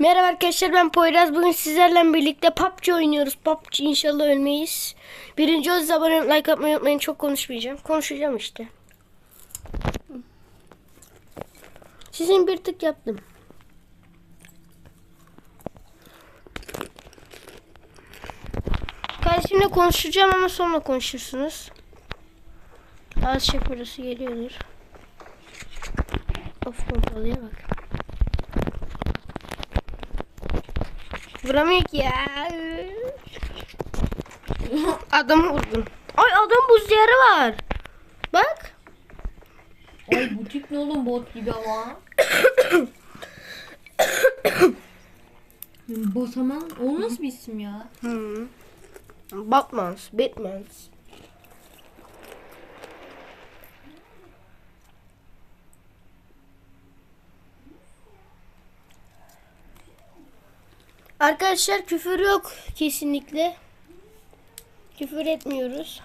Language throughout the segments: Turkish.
Merhaba arkadaşlar ben Poyraz. Bugün sizlerle birlikte PUBG oynuyoruz. PUBG inşallah ölmeyiz. Birinci o abone like atmayı unutmayın. Çok konuşmayacağım. Konuşacağım işte. Sizin bir tık yaptım. Kardeşimle konuşacağım ama sonra konuşursunuz. Az şey parası geliyordur. Of pompalıya bak. Vuramıyor ki ya. Adamı vurdum. Ay adam buz diyarı var. Bak. Ay butik ne oğlum bot gibi ama. Bosaman o nasıl bir isim ya? Hmm. Batman's, Batman's. Arkadaşlar küfür yok kesinlikle. Küfür etmiyoruz.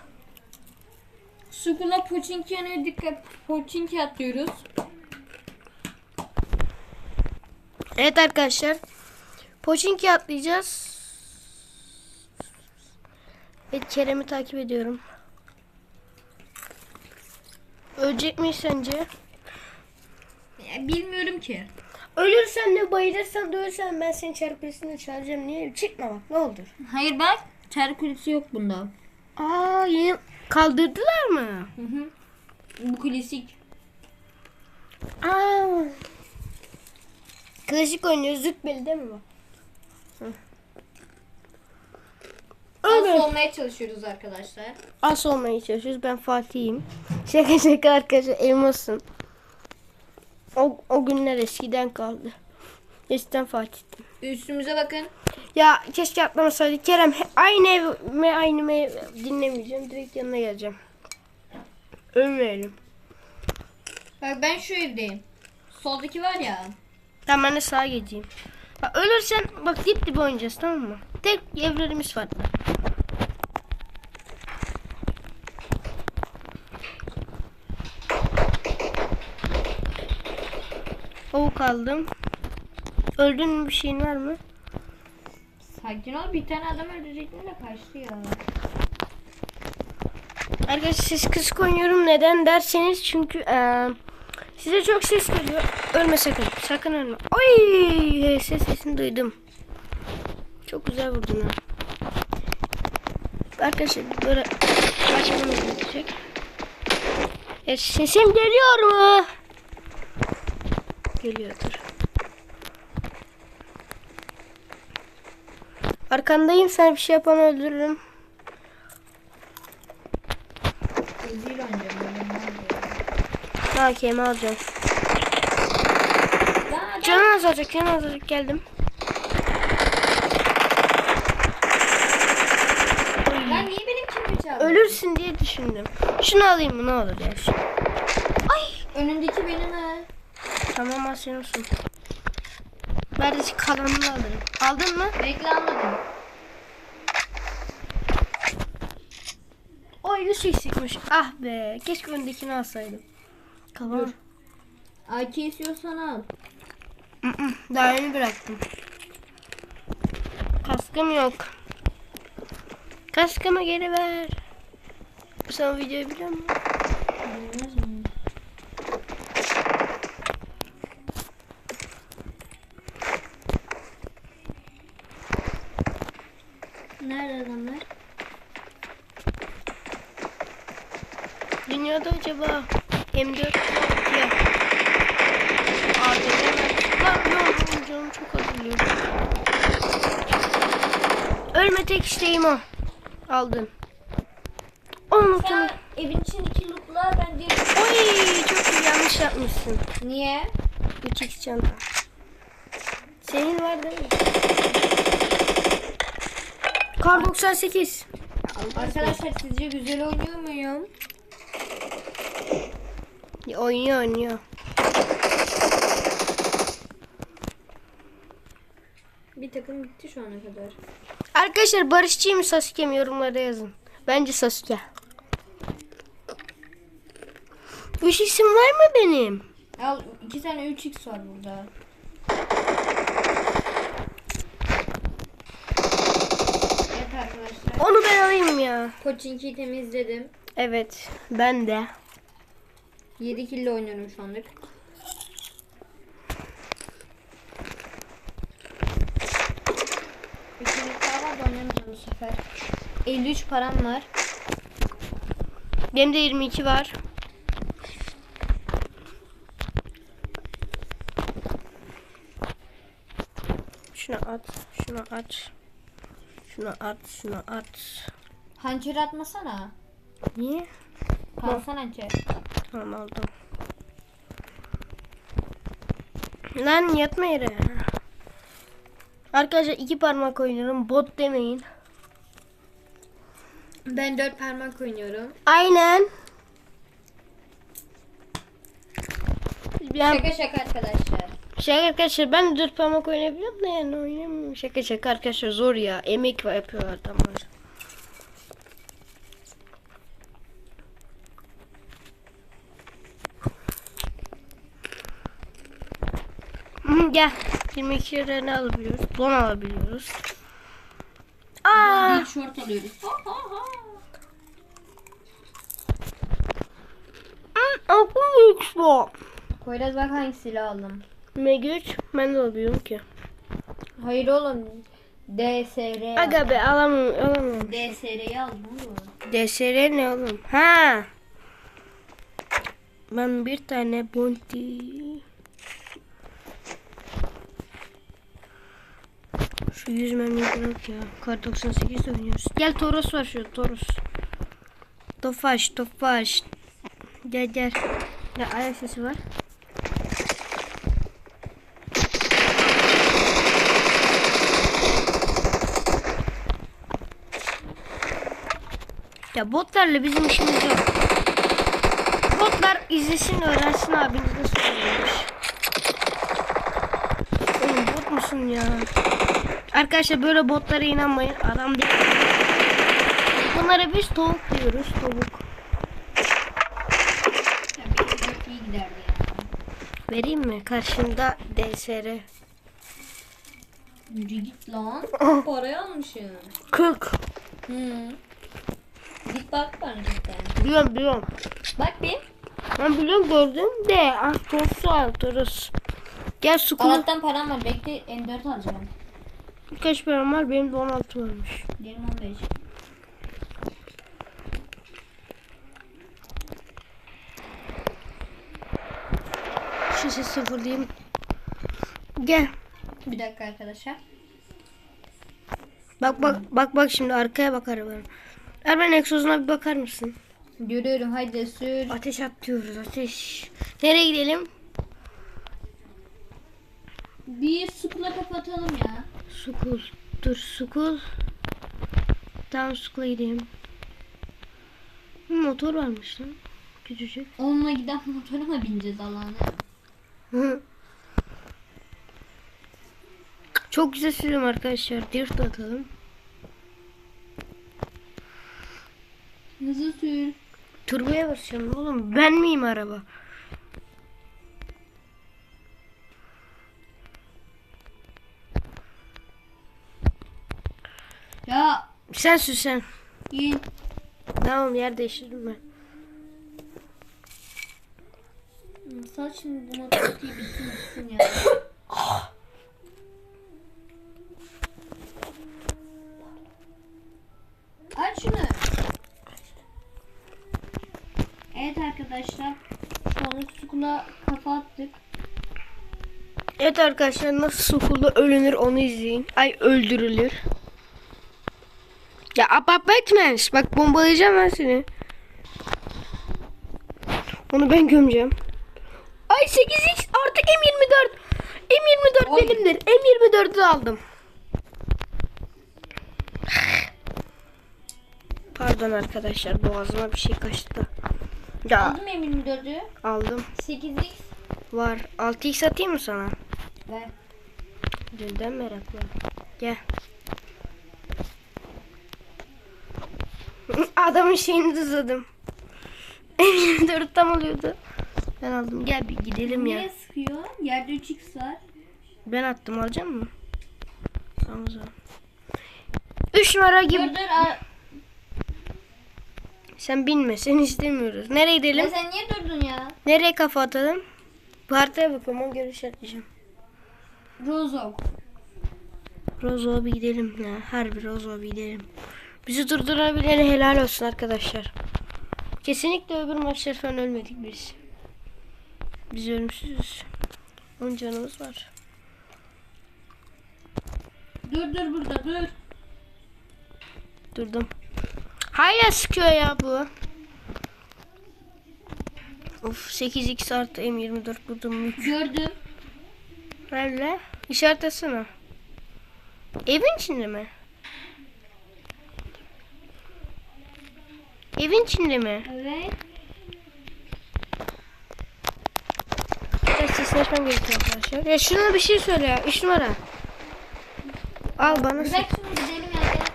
Sukuna Pochinki'ye dikkat. Pochinki atlıyoruz. Evet arkadaşlar. Poçinki atlayacağız. Evet Kerem'i takip ediyorum. Ölecek miyiz sence? Ya, bilmiyorum ki. Ölürsen de bayılırsan da ölürsen ben seni çarpısını çağıracağım. Niye? Çıkma bak ne olur. Hayır bak. Çark kulesi yok bunda. Aa yeni kaldırdılar mı? Hı hı. Bu klasik. Aa. Klasik oynuyoruz. Zütbeli değil mi bu? Az Evet. olmaya çalışıyoruz arkadaşlar. As olmaya çalışıyoruz. Ben Fatih'im. Şaka şaka arkadaşlar elmasın. O, o günler eskiden kaldı. Eskiden Fatih'tim. Üstümüze bakın. Ya keşke atlamasaydı. Kerem aynı ev mi aynı ev dinlemeyeceğim. Direkt yanına geleceğim. Ölmeyelim. Bak ben şu evdeyim. Soldaki var ya. Tamam ben de sağa geçeyim. Bak, ölürsen bak dip dibe oynayacağız tamam mı? Tek evlerimiz var. Avuk aldım. Öldün mü bir şeyin var mı? Sakin ol bir tane adam öldürecektim de kaçtı ya. Arkadaşlar ses kısık oynuyorum. Neden derseniz çünkü eee, size çok ses geliyor. Ölme sakın. Sakın ölme. Oy! Ses sesini duydum. Çok güzel vurdun ha. Arkadaşlar böyle başlamam gerekecek. E, sesim geliyor mu? Geliyordur. Arkandayım. Sen bir şey yapan öldürürüm. Ha kemi alacağım. Lan adam- Canın azalacak, canın azalacak geldim. Lan niye benim kimimi çaldın? Ölürsün diye düşündüm. Şunu alayım mı ne olur ya. Şu- Önündeki benim ha. Tamam al olsun. Ben de kalanını alırım. Aldın mı? Bekle almadım. O 100 eksikmiş. Ah be. Keşke öndekini alsaydım. Kalan. AK istiyorsan al. Daha yeni bıraktım. Kaskım yok. Kaskımı geri ver. Sen videoyu biliyor musun? Bilmez mi? Nerede adamlar? Dünyada acaba M4 ya Lan yok oğlum, canım çok acıyor. Ölme tek isteğim o. Aldın. Sen sen... evin içindeki lootlar ben diye... Oy çok iyi yanlış yapmışsın. Niye? 3x çanta. Senin var değil mi? Kar 98. Arkadaşlar sizce güzel oynuyor muyum? Oynuyor oynuyor. Bir takım gitti şu ana kadar. Arkadaşlar Barışçı mı Sasuke yorumlara yazın. Bence Sasuke. Üç isim var mı benim? Al iki tane 3x var burada. Evet arkadaşlar. Onu ben alayım ya. Koçinki'yi temizledim. Evet ben de. 7 kilo oynuyorum şu anlık. İkinci daha var da oynamayacağım bu sefer. 53 param var. Benim de 22 var. Şunu at. Şunu at. Şunu at. Şunu at. Hançer atmasana. Niye? Kalsan hançer. Tamam aldım. Lan yatma yere. Arkadaşlar iki parmak oynuyorum. Bot demeyin. Ben 4 parmak oynuyorum. Aynen. Ben, Şaka şaka arkadaşlar. şaka arkadaşlar ben dört parmak oynayabiliyorum da yani oynamıyorum. Şaka şaka arkadaşlar zor ya. Emek yapıyorlar adamlar. Gel. 22 liraya ne alabiliyoruz? Don alabiliyoruz. Aa! Bir şort alıyoruz. Aklım bu. Poyraz bak hangi silah aldım. M3 ben de alabiliyorum ki. Hayır oğlum. DSR. Aga be alamam alamam. DSR'yi aldım oğlum. DSR ne oğlum? Ha. Ben bir tane bounty. Şu 100 mermi yok ya. Kar 98 oynuyoruz. Gel Toros var şu Toros. Tofaş Tofaş. Gel gel. Ya ayak sesi var. Ya botlarla bizim işimiz yok. Botlar izlesin öğrensin abiniz nasıl oluyormuş. Oğlum bot musun ya? Arkadaşlar böyle botlara inanmayın. Adam değil. Bunlara biz tavuk diyoruz. Tavuk. Vereyim mi? Karşında DSR. Yürü git lan. Parayı almışım. 40. Hı. Git bak bana cidden. Biliyorum biliyorum. Bak bir. Ben biliyorum gördüm de. Ah Toros'u al Toros. Gel sukulu. Allah'tan param var. Bekle M4 alacağım. Kaç param var? Benim de 16 varmış. Benim 15. Şu sesi sıfırlayayım. Gel. Bir dakika arkadaşlar. Bak bak bak bak şimdi arkaya bak arabanın. Arabanın egzozuna bir bakar mısın? Görüyorum haydi sür. Ateş atıyoruz ateş. Nereye gidelim? Bir sukula kapatalım ya. Sukul. Dur sukul. Tamam sukula gidelim. Bir motor varmış lan. Küçücük. Onunla giden motora mı bineceğiz Allah'ına? Hı. Çok güzel sürüyorum arkadaşlar. Drift atalım. Hızlı sür. Turboya basacağım oğlum. Ben miyim araba? Sen sür sen. in. Tamam yer değiştirdim ben. Sal şimdi bu motoru bitsin bitsin ya. Aç şunu. Evet arkadaşlar. Sonra sukula kafa attık. Evet arkadaşlar nasıl sukulda ölünür onu izleyin. Ay öldürülür. Ya apartment. Bak bombalayacağım ben seni. Onu ben gömeceğim. Ay 8x artı M24. M24 Oy. benimdir. M24'ü aldım. Pardon arkadaşlar boğazıma bir şey kaçtı. Ya Aldım M24'ü. aldım. 8x. Var. 6x atayım mı sana? Ver. Dünden meraklı. Gel. Adamın şeyini düzledim. M24 tam oluyordu. Ben aldım. Gel bir gidelim ya. Niye sıkıyor? Yerde 3x var. Ben attım alacak mı? Tamam o zaman. 3 numara gibi. Dur dur. Sen binme seni istemiyoruz. Nereye Ya gidelim? sen niye durdun ya? Nereye kafa atalım? Bu haritaya bakalım ona göre işaretleyeceğim. Rozok. Rozo'ya bir gidelim ya. Harbi Rozo'ya bir gidelim. Bizi durdurabilene helal olsun arkadaşlar. Kesinlikle öbür maçlar falan ölmedik biz. Biz ölümsüzüz. 10 canımız var. Dur dur burada dur. Durdum. Hala sıkıyor ya bu. Of 8x artı M24 buldum. Gördüm. Nerede? İşaret etsene. Evin içinde mi? Evin içinde mi? Evet. Biraz sesleşmem gerekiyor arkadaşlar. Ya şuna bir şey söyle ya. 3 numara. Al bana. Bırak şunu gidelim ya. gel.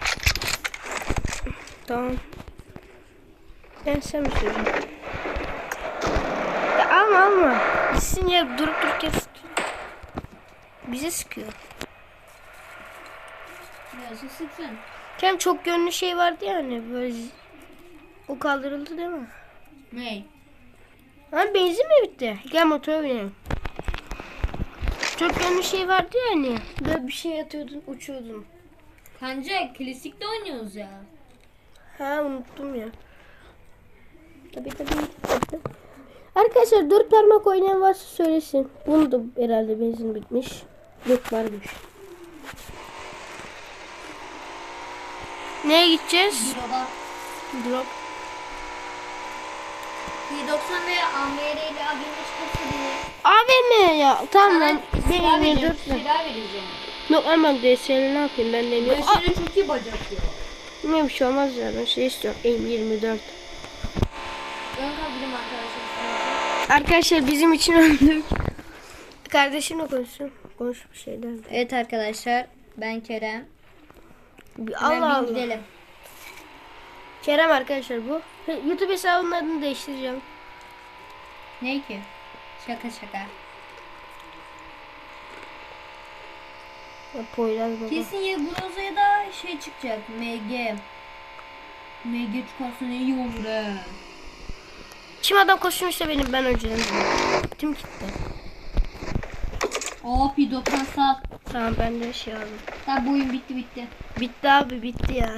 Tamam. Ben sen mi söyleyeyim? Ya alma alma. Gitsin ya durup dururken sıkıyor. Bize sıkıyor. Ya sıksın. Hem çok gönlü şey vardı ya hani böyle o kaldırıldı değil mi? Ne? Ha benzin mi bitti? Gel motora binelim. Çok gönlü şey vardı ya hani. Böyle bir şey atıyordun uçuyordun. Kanca klasikte oynuyoruz ya. Ha unuttum ya. Tabii tabii. tabii. Arkadaşlar dört parmak oynayan varsa söylesin. Bunu da herhalde benzin bitmiş. Yok varmış. Neye gideceğiz? Droba. Drop. P90 ve AMR ile çıkması diye. AVM ya. Tamam lan. Sana silah Benim vereceğim. 24 lira. Silah vereceğim. Yok aman DSL ne yapayım ben. Aa, Başına çok iyi bacak ya. ne bir şey olmaz ya ben şey istiyorum. M24. Ön kaldırayım arkadaşlar. Arkadaşlar bizim için öldük. Kardeşimle konuşsun. Konuş bir şeyler. de. Evet arkadaşlar ben Kerem. Bir- Allah bir Allah. gidelim. Kerem arkadaşlar bu. YouTube hesabının adını değiştireceğim. Ne ki? Şaka şaka. Ya Poyraz baba. Kesin ya Groza'ya da şey çıkacak. MG. MG çıkarsa ne iyi olur he. Kim adam koşmuşsa benim ben önceden. Tim gitti. Aa P90 sağ. Tamam ben de şey aldım. Tamam bu oyun bitti bitti. Bitti abi bitti ya.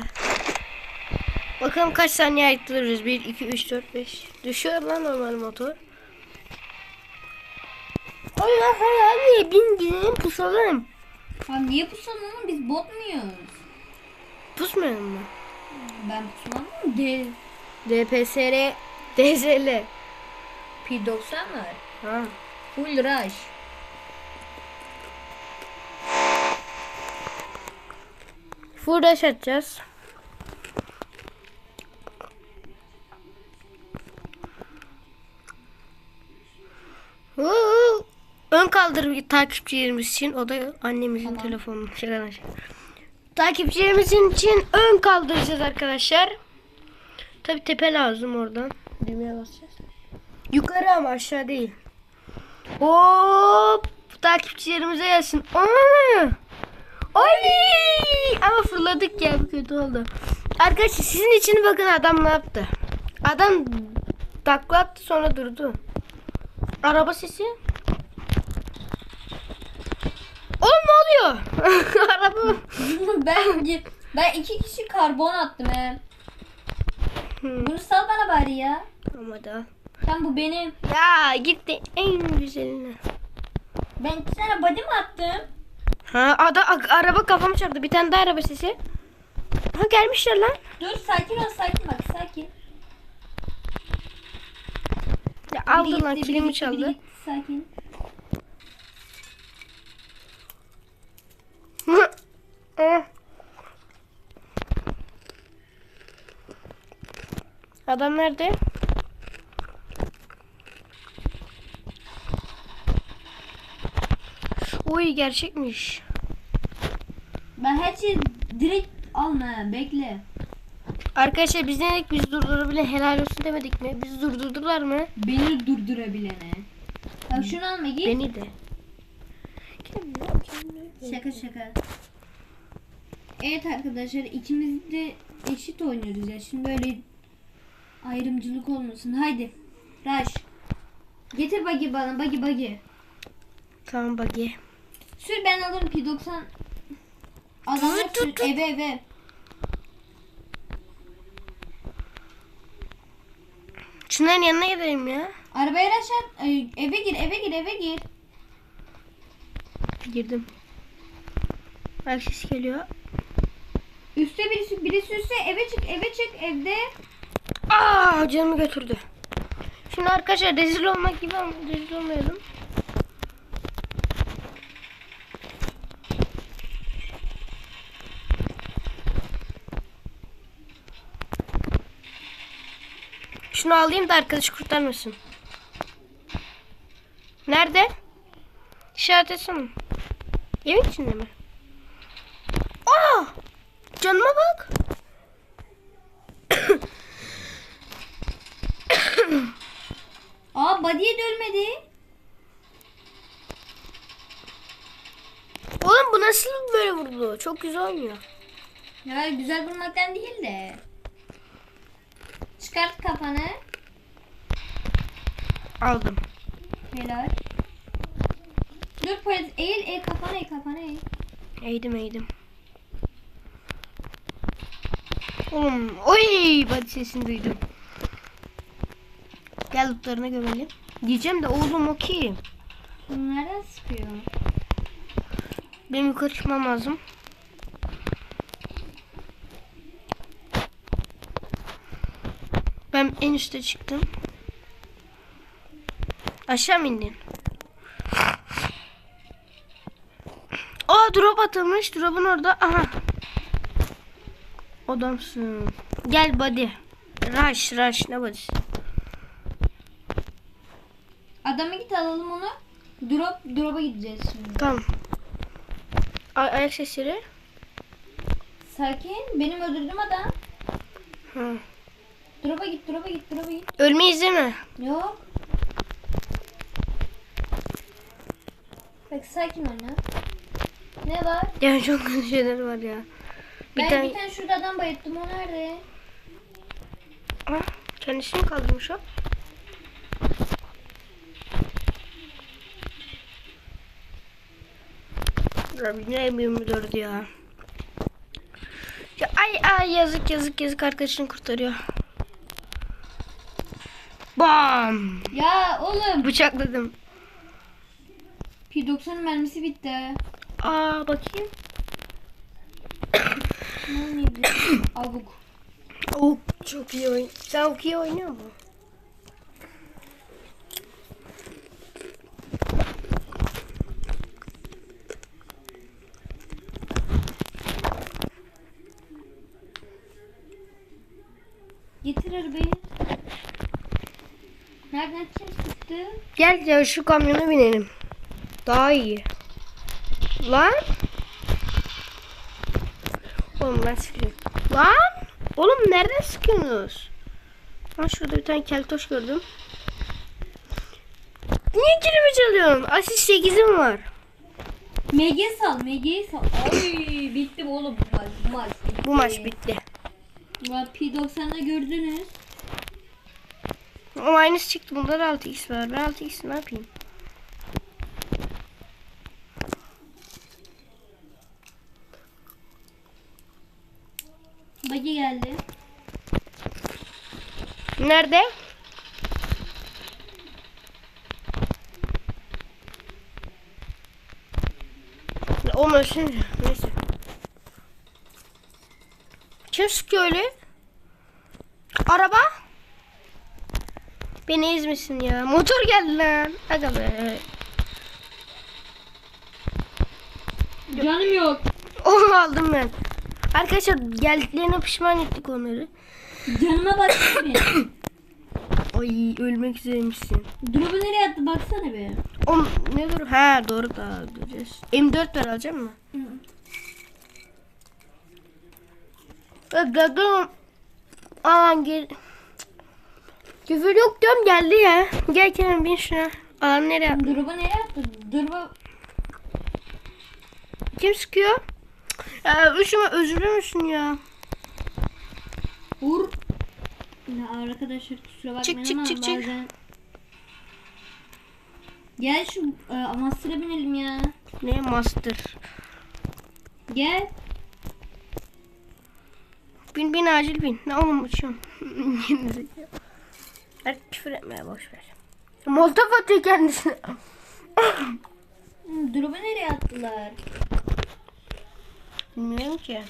Bakalım kaç saniye ayıttırırız. 1, 2, 3, 4, 5. Düşüyor lan normal motor. Allah Allah abi bin gidelim pusalım. Abi niye pusalım biz bot muyuz? Pusmayalım mı? Ben pusulam mı? De. DPSR, DSL. P90 var. Ha. Full rush. Full rush atacağız. Ön kaldır takipçilerimiz için. O da annemizin Tamam. telefonu. Şaka. Takipçilerimizin için ön kaldıracağız arkadaşlar. Tabi tepe lazım oradan. Düğmeye basacağız. Yukarı ama aşağı değil. Hop! Takipçilerimize gelsin. Aa! Ay! Ama fırladık ya bu kötü oldu. Arkadaşlar sizin için bakın adam ne yaptı. Adam takla attı sonra durdu. Araba sesi. Oğlum ne oluyor? Araba. ben ben iki kişi karbon attım he. Hmm, Bunu sal bana bari ya. Ama da. Sen bu benim. Ya gitti en güzeline. Ben iki tane body mi attım? Ha ada, araba kafamı çarptı. Bir tane daha araba sesi. Ha gelmişler lan. Dur sakin ol sakin bak Ya Biri aldı lan gitti, biri kilimi biri çaldı. gitti, Sakin. Adam nerede? Uy gerçekmiş. Ben her şeyi direkt alma bekle. Arkadaşlar biz ne dedik biz durdurabilen helal olsun demedik mi? Biz durdurdular mı? Beni durdurabilene. Bak şunu alma git. Beni de. Şaka şaka. Evet arkadaşlar ikimiz de eşit oynuyoruz ya. Şimdi böyle ayrımcılık olmasın. Haydi. Raş. Getir bagi bana bagi bagi. Tamam buggy. Sür ben alırım P90. Adamlar sür. Eve eve. Şunların yanına gidelim ya. Arabaya. Ay, eve gir eve gir eve gir. Girdim. Bak ses geliyor. Üste birisi, biri sürse eve çık eve çık evde. Aa canımı götürdü. Şimdi arkadaşlar rezil olmak gibi rezil olmayalım. Şunu alayım da arkadaş kurtarmasın. Nerede? İşaret etsene. Evin içinde mi? Aa! Canıma bak. Aa body'ye de ölmedi. Oğlum bu nasıl böyle vurdu? Çok güzel oynuyor. Ya güzel vurmaktan değil de. Çıkart kafanı. Aldım. Helal. Dur polis eğil eğil kafanı eğil kafanı eğil. Eğdim eğdim. Oğlum, oy body sesini duydum. Gel lootlarına gömelim. Diyeceğim de oğlum o kim? Bunlardan sıkıyor. Benim yukarı çıkmam lazım. Ben en üste çıktım. Aşağı mı indin? Aa drop atılmış. Drop'un orada. Aha. Adamsın. Gel body. Rush rush ne body? Adamı git alalım onu. Drop drop'a gideceğiz şimdi. Tamam. Ay ayak sesleri. Sakin. Benim öldürdüğüm adam. Hı. Drop'a git drop'a git drop'a git. Ölmeyiz değil mi? Yok. Bak sakin oyna. Ne var? Ya çok kötü şeyler var ya. Bir ben tane... bir tane şurada adam bayılttım. O nerede? Ah, kendisini kaldırmış o. Ne 24 ya. Ya ay ay yazık yazık yazık arkadaşını kurtarıyor. Bam! Ya oğlum. Bıçakladım. P90'ın mermisi bitti. Aa bakayım. Ne neydi? Avuk. Oh, çok iyi oyun. Sen çok iyi oynuyor mu? Getir arabayı. Nereden kim? Gel ya şu kamyona binelim. Daha iyi. Lan. Oğlum ben sıkıyorum. Lan. Oğlum nereden sıkıyorsunuz? Ha şurada bir tane keltoş gördüm. Niye kilimi çalıyorsun? Asist 8'im var. MG sal, MG sal. Ay bitti oğlum bu maç. Bu maç bitti. Bu maç bitti. Bak P90'da gördünüz. Ama aynısı çıktı. Bunda da 6x var. Ben 6x ne yapayım? Bagi geldi. Nerede? O maşın neyse. Kim sıkıyor öyle? Araba? Beni ezmesin ya. Motor geldi lan. Aga be. Canım yok. Onu aldım ben. Arkadaşlar geldiklerine pişman ettik onları. Canıma bir. Ay ölmek üzereymişsin. Drop'u nereye attı baksana be. O ne dur? Ha doğru da göreceğiz. M4 ver alacak mı? Gaga. Aa gel. Küfür yok diyorum geldi ya. Gel Kerem bin şuna. Aa nereye? Drop'u nereye attı? Drop'u Kim sıkıyor? Ya üşüme özür müsün ya? Vur. Ya arkadaşlar kusura bakmayın Çık, çık, ama çık, çık. bazen... Gel şu e, Master'a binelim ya. Ne master? Gel. Bin bin acil bin. Ne oğlum uçuyorum. Küfür etmeye boş ver. Molotov atıyor kendisine. Drop'u nereye attılar? Bilmiyorum ki.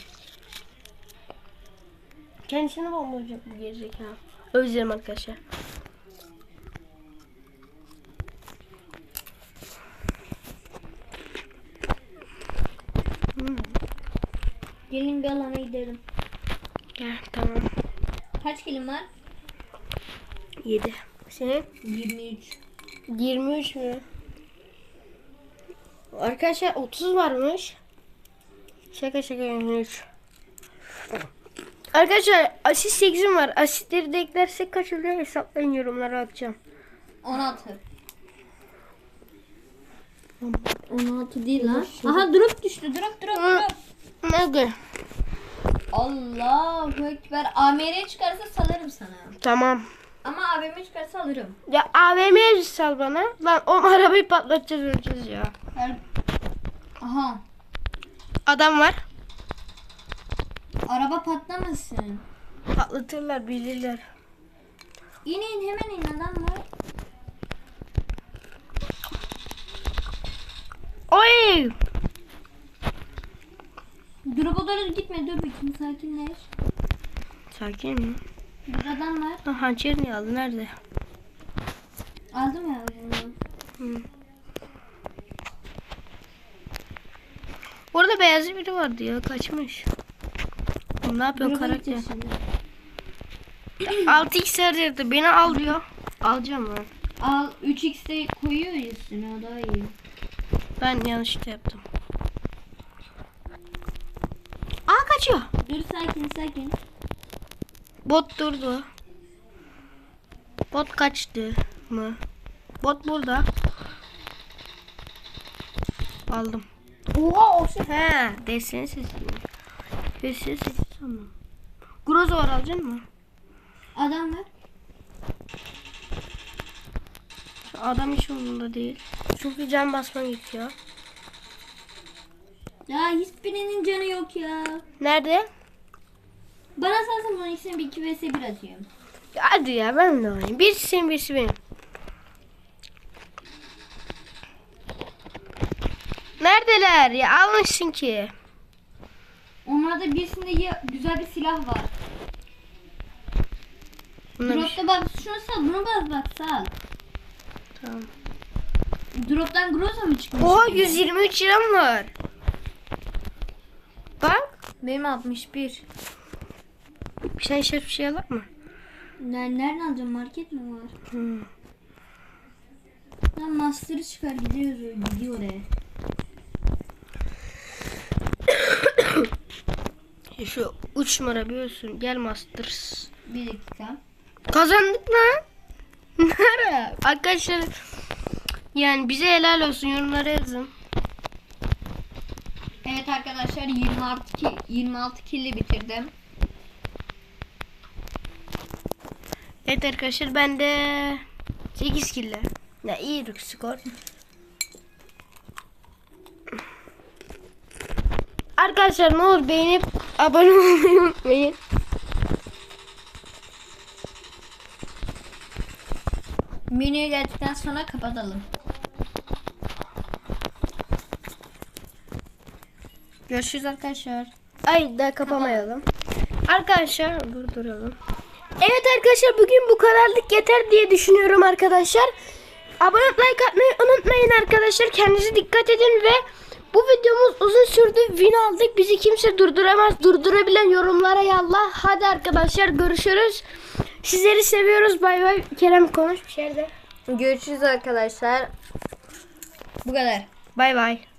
Kendisine bombalayacak bu gerizekalı. Özlerim arkadaşlar. Gelin bir alana gidelim. Gel tamam. Kaç kilim var? 7. Senin? 23. 23 mü? Arkadaşlar 30 varmış. Şaka şaka 23. Arkadaşlar asist 8'im var. Asistleri de eklersek kaç oluyor hesaplayın yorumlara atacağım. 16. 16 değil lan. Aha drop düştü. Drop drop drop. Nerede? Allahu Ekber. AMR çıkarsa salarım sana. Tamam. Ama AVM çıkarsa alırım. Ya AVM'ye sal bana. Lan o arabayı patlatacağız öleceğiz ya. Aha. Adam var. Araba patlamasın. Patlatırlar bilirler. İn in hemen in adam var. Oy! Drop'a doğru gitme dur bakayım sakinleş. Sakin mi? Bir adam var. Ha, hançer niye aldı? Nerede? Aldım ya. Hı. Orada beyazlı biri vardı ya kaçmış. Ne yapıyorsun Drop'a karakter? gideceğiz şimdi. 6x harcadı beni al diyor. Alacağım ben. Al 3x'de koyuyor üstüne o daha iyi. Ben yanlışlıkla yaptım. Aa kaçıyor. Dur sakin sakin. Bot durdu. Bot kaçtı mı? Bot burada. Aldım. Oha o şey. He, desene sesi. Desene sesi sandım. Groza var alacaksın mı? Adam var. Adam hiç umurunda değil. Çünkü can basman gerekiyor. Ya hiçbirinin canı yok ya. Nerede? Bana salsın bunun ikisini bir 2 vs 1 atıyorum. Hadi ya ben de oynayayım. Birisi senin birisi benim. Neredeler ya almışsın ki. Onlarda birisinde ya güzel bir silah var. Bunlar Drop'ta bak şunu sal bunu bas bak sal. Tamam. Drop'tan Groza mı çıkmış? Oha 123 liram var. Bak. Benim 61. Sen şef bir şey alır mı? Nereden, nereden alacağım market mi var? Hmm. Lan Master'ı çıkar gidiyoruz gidiyor oraya. Ya Şu uç numara biliyorsun. Gel Masters. Bir dakika. Kazandık lan. Nere? Arkadaşlar yani bize helal olsun yorumlara yazın. Evet arkadaşlar 26 ki 26 killi bitirdim. Evet arkadaşlar ben de 8 kille. Ya iyi bir skor. Arkadaşlar ne olur beğenip abone olmayı unutmayın. Menüye geldikten sonra kapatalım. Görüşürüz arkadaşlar. Ay daha kapamayalım. Arkadaşlar durduralım. Evet arkadaşlar bugün bu kadarlık yeter diye düşünüyorum arkadaşlar. Abone like atmayı unutmayın arkadaşlar. Kendinize dikkat edin ve bu videomuz uzun sürdü. Win aldık. Bizi kimse durduramaz. Durdurabilen yorumlara yallah. Hadi arkadaşlar görüşürüz. Sizleri seviyoruz. Bay bay. Kerem konuş bir şeyler de. Görüşürüz arkadaşlar. Bu kadar. Bay bay.